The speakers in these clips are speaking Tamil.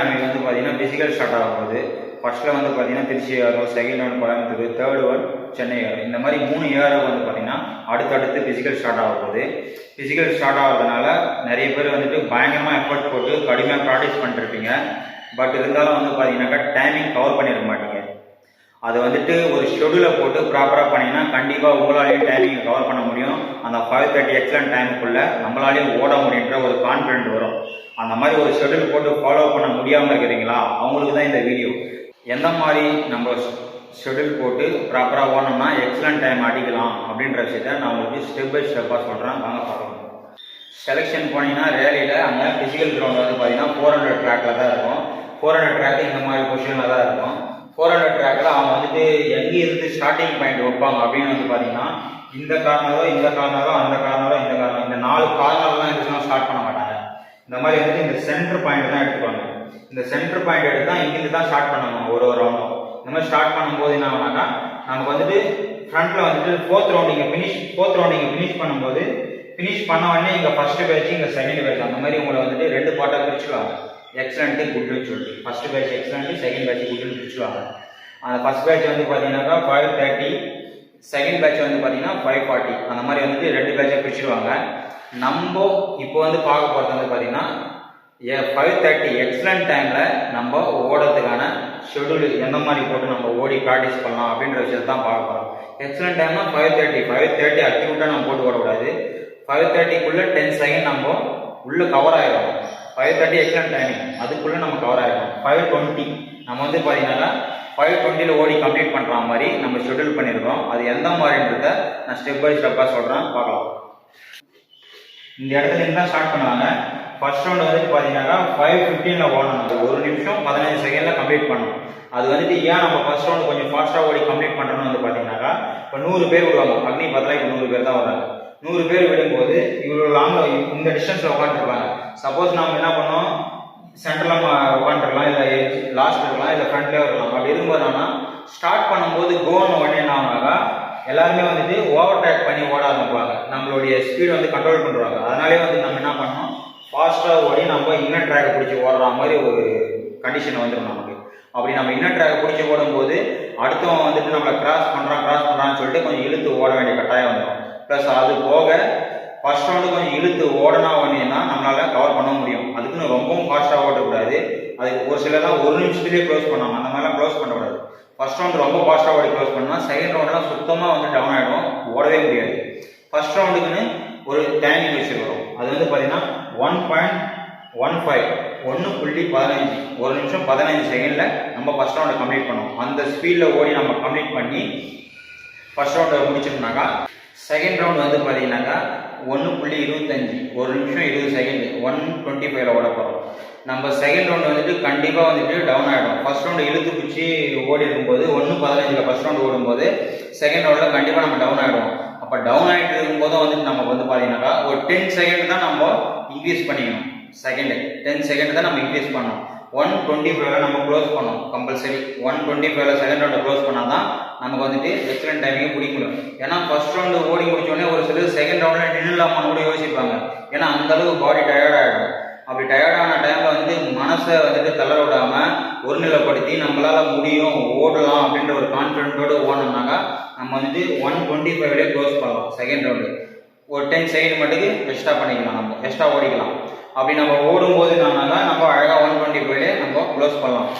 ஆர்மி வந்து பார்த்தீங்கன்னா ஃபிசிக்கல் ஸ்டார்ட் ஆக போது ஃபர்ஸ்ட்டில் வந்து பார்த்திங்கன்னா Trichy aero second one Coimbatore third one Chennai aero இந்த மாதிரி மூணு ஏரோ வந்து பார்த்திங்கன்னா அடுத்தடுத்து ஃபிசிக்கல் ஸ்டார்ட் ஆக போகுது. ஃபிசிக்கல் ஸ்டார்ட் ஆகிறதுனால நிறைய பேர் வந்துட்டு பயங்கரமாக எஃபர்ட் போட்டு கடுமையாக ப்ராக்டிஸ் பண்ணிருப்பீங்க பட் இருந்தாலும் வந்து பார்த்தீங்கன்னாக்கா டைமிங் கவர் பண்ணிட மாட்டீங்க. அது வந்துட்டு ஒரு ஷெடியூலை போட்டு ப்ராப்பராக பண்ணீங்கன்னா கண்டிப்பாக உங்களாலேயும் டைமிங்கை கவர் பண்ண முடியும். அந்த ஃபைவ் தேர்ட்டி எக்ஸலன்ட் டைமுக்குள்ளே நம்மளாலேயும் ஓட முடியுன்ற ஒரு கான்ஃபிடென்ட் வரும். அந்த மாதிரி ஒரு ஷெடியூல் போட்டு ஃபாலோ பண்ண முடியாமல் இருக்கிறீங்களா? அவங்களுக்கு தான் இந்த வீடியோ எந்த மாதிரி நம்ம ஷெடியூல் போட்டு ப்ராப்பராக ஓடணும்னா எக்ஸலண்ட் டைம் அடிக்கலாம் அப்படின்ற விஷயத்த நான் உங்களுக்கு ஸ்டெப் பை ஸ்டெப்பாக சொல்கிறேன் வாங்க பார்க்கலாம். செலெக்ஷன் போனீங்கன்னா ரேலியில் அங்கே ஃபிசிக்கல் கிரவுண்ட் வந்து பார்த்தீங்கன்னா ஃபோர் ஹண்ட்ரட் ட்ராக்ல தான் இருக்கும். ஃபோர் ஹண்ட்ரட் ட்ராக் இந்த மாதிரி பொசிஷனில் தான் இருக்கும். ஃபோர் ஹண்ட்ரட் ட்ராக்கில் அவங்க வந்துட்டு எங்கே இருந்து ஸ்டார்டிங் பாயிண்ட் வைப்பாங்க அப்படின்னு வந்து பார்த்தீங்கன்னா இந்த கார்னரோ இந்த கார்னரோ அந்த கார்னரோ இந்த கார்னரோ இந்த நாலு கார்னர்லாம் இருந்துச்சுன்னா ஸ்டார்ட் பண்ண மாட்டாங்க. இந்த மாதிரி வந்து இந்த சென்டர் பாயிண்ட் தான் எடுத்துக்கோங்க. இந்த சென்டர் பாயிண்ட் எடுத்து தான் இங்கிருந்து தான் ஸ்டார்ட் பண்ணுவாங்க ஒரு ஒரு ரவுண்டும் இந்த மாதிரி ஸ்டார்ட் பண்ணும்போது என்ன ஆகுனாக்கா நமக்கு வந்துட்டு ஃப்ரண்ட்ல வந்துட்டு ஃபோர்த் ரவுண்ட் இங்கே ஃபினிஷ் ஃபோர்த் ரவுண்ட் இங்கே ஃபினிஷ் பண்ணும்போது ஃபினிஷ் பண்ண உடனே இங்கே ஃபர்ஸ்ட் பேட்ச் இங்கே செகண்ட் பேட்ச் அந்த மாதிரி உங்களை வந்துட்டு ரெண்டு பார்ட்டாக பிரிச்சுடுவாங்க. எக்ஸலண்ட்டு குட்னு சொல்லிட்டு. First batch excellent second batch குட்னு பிரிச்சுடுவாங்க. அந்த ஃபர்ஸ்ட் பேட்ச் வந்து பார்த்தீங்கன்னாக்கா ஃபைவ் தேர்ட்டி செகண்ட் பேட்ச் வந்து பார்த்தீங்கன்னா ஃபைவ் ஃபார்ட்டி அந்த மாதிரி வந்துட்டு ரெண்டு பேட்சாக பிரிச்சுடுவாங்க. நம்ம இப்போ வந்து பார்க்க போகிறது வந்து பார்த்தீங்கன்னா ஃபைவ் தேர்ட்டி எக்ஸலண்ட் டைமில் நம்ம ஓடுறதுக்கான ஷெடியூல் எந்த மாதிரி போட்டு நம்ம ஓடி ப்ராக்டிஸ் பண்ணலாம் அப்படின்ற விஷயத்தை தான் பார்க்க போகிறோம் எக்ஸலண்ட் டைம்னா ஃபைவ் தேர்ட்டி ஃபைவ் தேர்ட்டி அக்யூட்டாக நம்ம போட்டு ஓடக்கூடாது. ஃபைவ் தேர்ட்டிக்குள்ளே டென் செகண்ட் நம்ம உள்ளே கவர் ஆகிடும் ஃபைவ் தேர்ட்டி எக்ஸலண்ட் டைமிங் அதுக்குள்ளே நம்ம கவர் ஆகிடும் ஃபைவ் டுவெண்ட்டி நம்ம வந்து பார்த்தீங்கன்னா ஃபைவ் டுவெண்ட்டியில் ஓடி கம்ப்ளீட் பண்ணுற மாதிரி நம்ம ஷெடியூல் பண்ணியிருக்கோம் அது எந்த மாதிரின்றத நான் ஸ்டெப் பை ஸ்டெப்பாக சொல்கிறேன் பார்க்கலாம். இந்த இடத்துல இருந்து ஸ்டார்ட் பண்ணுவாங்க. ஃபர்ஸ்ட் ரவுண்ட் வந்துட்டு பார்த்தீங்கன்னாக்கா ஃபைவ் ஃபிஃப்டீனில் ஓடணும் அது ஒரு நிமிஷம் பதினஞ்சு செகண்டில் கம்ப்ளீட் பண்ணணும் அது வந்துட்டு ஏன் நம்ம ஃபர்ஸ்ட் ரவுண்ட் கொஞ்சம் ஃபாஸ்ட்டாக ஓடி கம்ப்ளீட் பண்ணுறோம்னு வந்து பார்த்தீங்கன்னாக்கா இப்போ நூறு பேர் விடுவாங்க. அக்னி பார்த்தா இப்போ நூறு பேர் தான் வராங்க நூறு பேர் விடும்போது இவ்வளோ லாங்கில் இந்த டிஸ்டன்ஸில் உட்காந்துருப்பாங்க சப்போஸ் நம்ம என்ன பண்ணோம்? சென்டரில் உட்காந்துருக்கலாம் இல்லை லாஸ்ட் இருக்கலாம் இல்லை ஃப்ரண்ட்லேயே இருக்கலாம். அப்படி இருக்கும்போது ஸ்டார்ட் பண்ணும்போது கோன்னு உடனே என்ன ஆகுனாக்கா எல்லாருமே வந்துட்டு ஓவர் டேக் பண்ணி ஓட ஆரம்பிப்பாங்க. நம்மளுடைய ஸ்பீடு வந்து கண்ட்ரோல் பண்ணுவாங்க அதனாலே வந்து நம்ம என்ன பண்ணோம் ஃபாஸ்ட்டாக ஓடி நம்ம இன்னர் ட்ராக்கை பிடிச்சி ஓடுற மாதிரி ஒரு கண்டிஷன் வந்துடும் நமக்கு. அப்படி நம்ம இன்னர் ட்ராக்கை பிடிச்சி ஓடும்போது அடுத்தவன் வந்துட்டு நம்மளை கிராஸ் பண்ணுறான் கிராஸ் பண்ணுறான்னு சொல்லிட்டு கொஞ்சம் இழுத்து ஓட வேண்டிய கட்டாயம் வந்துடும் ப்ளஸ் அது போக ஃபர்ஸ்ட் ரவுண்டு கொஞ்சம் இழுத்து ஓடனா உடனே நம்மளால் நம்மளால கவர் பண்ண முடியும். அதுக்குன்னு ரொம்பவும் ஃபாஸ்ட்டாக ஓடக்கூடாது அதுக்கு ஒரு சிலர்லாம் ஒரு நிமிஷத்துலேயே க்ளோஸ் பண்ணுவாங்க அந்த மாதிரிலாம் க்ளோஸ் பண்ணக்கூடாது. ஃபர்ஸ்ட் ரவுண்ட் ரொம்ப ஃபாஸ்ட்டாக ஓடி க்ளோஸ் பண்ணால் செகண்ட் ரவுண்டெலாம் சுத்தமாக வந்து டவுன் ஆகிடும் ஓடவே முடியாது. ஃபர்ஸ்ட் ரவுண்டுக்குன்னு ஒரு டைமிங் வச்சுருக்கிறோம். அது வந்து பார்த்தீங்கன்னா ஒன் பாயிண்ட் ஒன் ஃபைவ் ஒன்று புள்ளி பதினஞ்சு. ஒரு நிமிஷம் பதினஞ்சு செகண்டில் நம்ம ஃபர்ஸ்ட் ரவுண்டை கம்ப்ளீட் பண்ணோம். அந்த ஸ்பீடில் ஓடி நம்ம கம்ப்ளீட் பண்ணி ஃபர்ஸ்ட் ரவுண்டை முடிச்சிட்டோம்னாக்கா செகண்ட் ரவுண்ட் வந்து பார்த்தீங்கன்னாக்கா ஒன்று புள்ளி இருபத்தஞ்சு. ஒரு நிமிஷம் இருபது செகண்டு ஒன் டுவெண்ட்டி ஃபைவ்ல ஓட போகிறோம் நம்ம செகண்ட் ரவுண்ட் வந்துட்டு கண்டிப்பாக வந்துட்டு டவுன் ஆகிடும் ஃபர்ஸ்ட் ரவுண்டு இழுத்து பிடிச்சி ஓடி இருக்கும்போது ஒன்று பதினஞ்சில் ஃபர்ஸ்ட் ரவுண்டு ஓடும்போது செகண்ட் ரவுண்டில் கண்டிப்பாக நம்ம டவுன் ஆகிடும் அப்போ டவுன் ஆகிட்டு இருக்கும்போது வந்துட்டு நம்ம வந்து பார்த்தீங்கன்னாக்கா ஒரு டென் செகண்ட் தான் நம்ம இன்க்ரீஸ் பண்ணிக்கணும். செகண்டு டென் செகண்ட் தான் நம்ம இன்க்ரீஸ் பண்ணணும். ஒன் டுவெண்ட்டி ஃபைவ்ல நம்ம க்ளோஸ் பண்ணணும் கம்பல்சரி ஒன் டுவெண்ட்டி ஃபைவ்ல செகண்ட் ரவுண்டை க்ளோஸ் பண்ணால் தான் நமக்கு வந்துட்டு எக்ஸலண்ட் டைமிங் பிடிக்க முடியும். ஏன்னா ஃபர்ஸ்ட் ரவுண்டு ஓடி முடிச்சோடனே ஒரு சிலர் செகண்ட் ரவுண்டில் நின்றுலாமான்னு கூட யோசிப்பாங்க ஏன்னா அந்த அளவுக்கு பாடி டயர்ட் ஆகிடும் அப்படி டயர்டான டைமில் வந்து மனசை வந்துட்டு தளர விடாமல் ஒருநிலைப்படுத்தி நம்மளால முடியும் ஓடலாம் அப்படின்ற ஒரு கான்ஃபிடென்ட்டோடு ஓடணும்னாக்கா நம்ம வந்துட்டு ஒன் டுவெண்ட்டி ஃபைவ்லேயே க்ளோஸ் பண்ணலாம் செகண்ட் ரவுண்டு ஒரு டென் செகண்ட் மட்டுக்கு எக்ஸ்ட்ரா பண்ணிக்கலாம் நம்ம எக்ஸ்ட்ரா ஓடிக்கலாம். அப்படி நம்ம ஓடும்போது என்னன்னாக்கா நம்ம அழகாக ஒன் டுவெண்ட்டி ஃபைவ்லேயே நம்ம க்ளோஸ் பண்ணலாம்.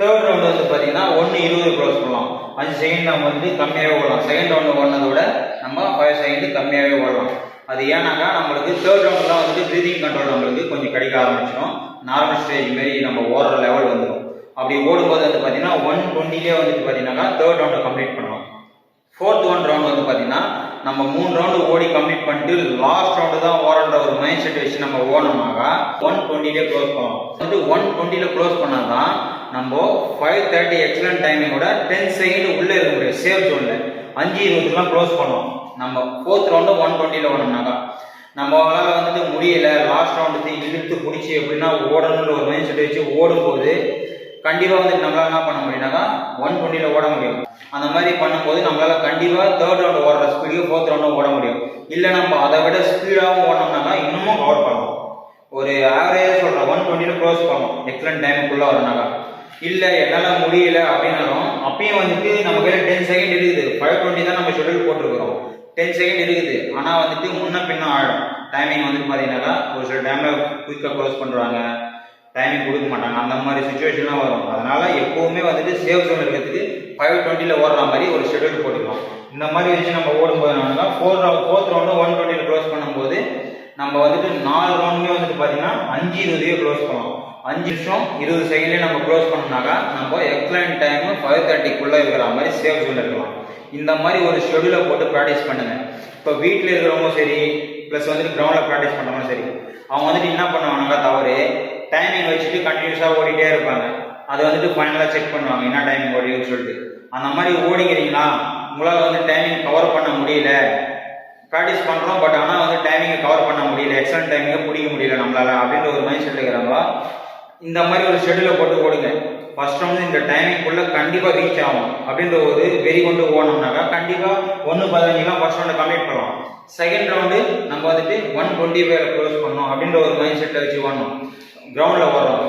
தேர்ட் ரவுண்டு வந்து பார்த்தீங்கன்னா ஒன்று இருபது க்ளோஸ் பண்ணலாம். அஞ்சு செகண்ட் நம்ம வந்து கம்மியாகவே ஓடலாம். செகண்ட் ரவுண்டு ஓடினதை விட நம்ம ஃபைவ் செகண்ட் கம்மியாகவே ஓடலாம். அது ஏன்னாக்கா நம்மளுக்கு தேர்ட் ரவுண்ட் தான் வந்துட்டு ப்ரீதிங் கண்ட்ரோல் நம்மளுக்கு கொஞ்சம் கிடைக்க ஆரம்பிச்சிடும் நார்மல் ஸ்டேஜ் மாரி நம்ம ஓடுற லெவல் வந்துடும் அப்படி ஓடும்போது வந்து பார்த்தீங்கன்னா ஒன் டுவெண்ட்டிலே வந்துட்டு பார்த்தீங்கன்னா தேர்ட் ரவுண்டை கம்ப்ளீட் பண்ணலாம் ஃபோர்த் ஒன் ரவுண்ட் வந்து பார்த்தீங்கன்னா நம்ம மூணு ரவுண்டு ஓடி கம்ப்ளீட் பண்ணிட்டு லாஸ்ட் ரவுண்டு தான் ஓடுற ஒரு மைண்ட் செட் வச்சு நம்ம ஓடணும்னாக்கா ஒன் டுவெண்ட்டிலே க்ளோஸ் பண்ணலாம் வந்து ஒன் டுவெண்ட்டியில் க்ளோஸ் பண்ணால் தான் நம்ம ஃபைவ் தேர்ட்டி எக்ஸலன்ட் டைமிங்கோட டென் செகண்ட் உள்ளே இருக்க முடியும். சேஃப் ஜோனில் அஞ்சு இருபதுக்குலாம் க்ளோஸ் பண்ணுவோம். நம்ம ஃபோர்த் ரவுண்டு ஒன் டுவெண்ட்டியில் ஓடணும்னாக்கா நம்மளால் வந்துட்டு முடியல லாஸ்ட் ரவுண்டு இழுத்து பிடிச்சி எப்படின்னா ஓடணுன்ற ஒரு மைண்ட் செட் வச்சு ஓடும்போது கண்டிப்பாக வந்து நம்மளால் என்ன பண்ண முடியும்னாக்கா ஒன் டுவெண்ட்டியில் ஓட முடியும். அந்த மாதிரி பண்ணும்போது நம்மளால் கண்டிப்பாக தேர்ட் ரவுண்ட் ஓடுற ஸ்பீடுக்கு ஃபோர்த் ரவுண்டும் ஓட முடியும். இல்லை நம்ம அதை விட ஸ்பீடாகவும் ஓடணும்னாக்கா இன்னமும் கவர் பண்ணலாம். ஒரு ஆவரேஜாக சொல்கிறேன் ஒன் டுவெண்ட்டியில் க்ளோஸ் பண்ணணும் எக்ஸலண்ட் டைமுக்குள்ளே வரனாக்கா இல்லை என்னால் முடியல அப்படின்னாலும் அப்பயும் வந்துட்டு நம்ம கையில் டென் செகண்ட் இருக்குது. ஃபைவ் டுவெண்ட்டி தான் நம்ம ஷெட்யூல் போட்டிருக்கிறோம். டென் செகண்ட் இருக்குது. ஆனால் வந்துட்டு முன்ன பின்ன ஆகிடும் டைமிங் வந்துட்டு பார்த்தீங்கன்னா ஒரு சில டைமில் குயிக்காக க்ளோஸ் பண்ணுறாங்க டைமிங் கொடுக்க மாட்டாங்க. அந்த மாதிரி சுச்சுவேஷன்லாம் வரும். அதனால் எப்போவுமே வந்துட்டு சேவ் ஜோன் இருக்கிறதுக்கு ஃபைவ் டுவெண்ட்டியில் ஓடுற மாதிரி ஒரு ஷெட்யூல் போட்டுக்கலாம் இந்த மாதிரி வச்சு நம்ம ஓடும்போது என்னன்னா ஃபோர் ஃபோர்த் ரவுண்டு ஒன் டுவெண்ட்டியில் க்ளோஸ் பண்ணும்போது நம்ம வந்துட்டு நாலு ரவுண்டுமே வந்துட்டு பார்த்தீங்கன்னா அஞ்சு இருபதையே க்ளோஸ் பண்ணலாம். அஞ்சு நிமிஷம் இருபது செகண்ட்லேயே நம்ம க்ளோஸ் பண்ணோம்னாக்கா நம்ம எக்ஸலன்ட் டைம் ஃபைவ் தேர்ட்டிக்குள்ளே இருக்கிற மாதிரி சேவ் சொல்லிருக்கலாம் இந்த மாதிரி ஒரு ஷெடியூலை போட்டு ப்ராக்டிஸ் பண்ணுங்க. இப்போ வீட்டில் இருக்கிறவங்க சரி ப்ளஸ் வந்துட்டு கிரவுண்டில் ப்ராக்டிஸ் பண்ணுறவங்க சரி அவங்க வந்துட்டு என்ன பண்ணுவாங்கன்னா தவறு டைமிங் வச்சுட்டு கண்டினியூஸாக ஓடிட்டே இருப்பாங்க. அது வந்துட்டு ஃபைனலாக செக் பண்ணுவாங்க என்ன டைமிங் ஓடின்னு சொல்லிட்டு. அந்த மாதிரி ஓடிக்கிறீங்களா? உங்களால் வந்து டைமிங் கவர் பண்ண முடியல. ப்ராக்டிஸ் பண்ணுறோம் பட் ஆனால் வந்து டைமிங்கை கவர் பண்ண முடியல. எக்ஸலண்ட் டைமிங்கை பிடிக்க முடியல நம்மளால் அப்படின்ற ஒரு மைண்ட் செட் இருக்கிறாங்க இந்த மாதிரி ஒரு ஷெடியூலை போட்டு போடுங்க. ஃபர்ஸ்ட் வந்து இந்த டைமிங்குள்ளே கண்டிப்பாக ரீச் ஆகும் அப்படின்ற ஒரு வெறி கொண்டு ஓடணும்னாக்கா கண்டிப்பாக ஒன்று பதினஞ்சுலாம் ஃபர்ஸ்ட் ரவுண்டை கம்ப்ளீட் பண்ணலாம். செகண்ட் ரவுண்டு நம்ம வந்துட்டு ஒன் டுவெண்ட்டி ஃபைவ் க்ளோஸ் பண்ணணும் அப்படின்ற ஒரு மைண்ட் செட்டை வச்சு ஓடணும் கிரவுண்டில் ஓடுறோம்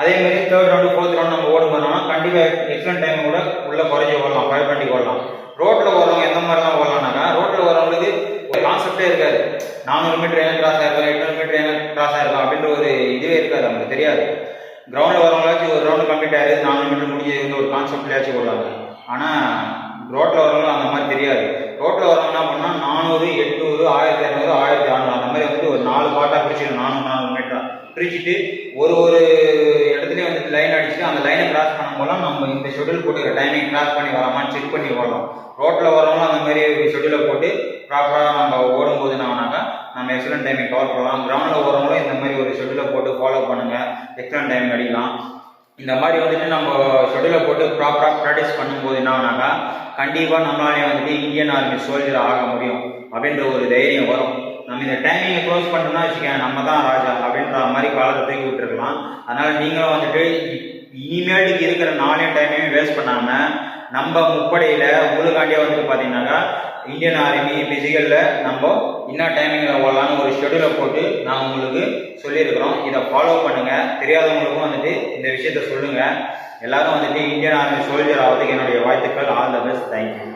அதே மாதிரி தேர்ட் ரவுண்டு ஃபோர்த் ரவுண்ட் நம்ம ஓடும் போனோம்னா கண்டிப்பாக எக்ஸலண்ட் டைம் கூட உள்ளே குறைஞ்சி ஓடலாம் ஃபைவ் டுவெண்ட்டி ஓடலாம் ரோட்டில் ஓடுறவங்க எந்த மாதிரிலாம் ஓடலாம்னாக்கா ரோட்டில் ஓடுறவங்களுக்கு ஒரு கான்செப்டே இருக்காது நானூறு மீட்டர் ஏன் கிராஸ் ஆயிருக்கும் எட்நூறு மீட்டர் ஏன் கிராஸ் ஆயிருக்கும் அப்படின்ற ஒரு இதுவே இருக்காது நமக்கு தெரியாது. கிரவுண்டில் வரவங்களாச்சும் ஒரு ரவுண்டு கம்ப்ளீட் ஆயிருது நானூறு மீட்டர் முடிஞ்சது ஒரு கான்செப்ட்லயாச்சும் ஓடுவாங்க ஆனால் ரோட்டில் வரவங்களும் அந்த மாதிரி தெரியாது. ரோட்டில் வரவங்க என்ன பண்ணால் நானூறு எட்நூறு ஆயிரத்தி இரநூறு ஆயிரத்தி அறநூறு அந்த மாதிரி வந்துட்டு ஒரு நாலு பாட்டாக பிரிச்சிடும் நானூறு நானூறு மீட்டரா பிரிச்சுட்டு ஒரு ஒரு இடத்துலையும் வந்துட்டு லைன் அடிச்சுட்டு அந்த லைனை கிராஸ் பண்ணும்போது நம்ம இந்த ஷெட்யூல் போட்டுக்கிற டைமிங் கிராஸ் பண்ணி வராமான்னு செக் பண்ணி ஓடலாம் ரோட்டில் வரவங்களும் அந்த மாதிரி ஷெட்யூலை போட்டு ப்ராப்பராக நம்ம ஓடும்போது என்னன்னாக்கா நம்ம எக்ஸலன்ட் டைமிங் கவர் பண்ணலாம். கிரவுண்டில் போகிறவங்களும் இந்த மாதிரி ஒரு ஷெட்யூலை போட்டு ஃபாலோ பண்ணுங்கள் எக்ஸலன்ட் டைம் அடிக்கலாம். இந்த மாதிரி வந்துட்டு நம்ம ஷெட்யூலை போட்டு ப்ராப்பராக ப்ராக்டிஸ் பண்ணும்போது என்ன ஆனாக்கா கண்டிப்பாக நம்மளாலே வந்துட்டு இந்தியன் ஆர்மி சோல்ஜர் ஆக முடியும் அப்படின்ற ஒரு தைரியம் வரும். நம்ம இந்த டைமிங்கை க்ளோஸ் பண்ணோம்னா வச்சுக்கோங்க நம்ம தான் ராஜா அப்படின்ற மாதிரி காலத்தை தூக்கி விட்டுருக்கலாம். அதனால் நீங்களும் வந்துட்டு இனிமேலுக்கு இருக்கிற நாளையும் டைமையும் வேஸ்ட் பண்ணாமல் நம்ம முப்படையில் உங்களுக்காண்டியே வந்துட்டு பார்த்தீங்கன்னாக்கா இந்தியன் ஆர்மி பிசிக்கலில் நம்ம என்ன டைமிங்கில் ஓடலாம்னு ஒரு ஷெடியூலை போட்டு நான் உங்களுக்கு சொல்லியிருக்கிறோம். இதை ஃபாலோ பண்ணுங்கள் தெரியாதவங்களுக்கும் வந்துட்டு இந்த விஷயத்த சொல்லுங்கள் எல்லாரும் வந்துட்டு இந்தியன் ஆர்மி சோல்ஜர் ஆகிறதுக்கு என்னுடைய வாழ்த்துக்கள். All the best thank you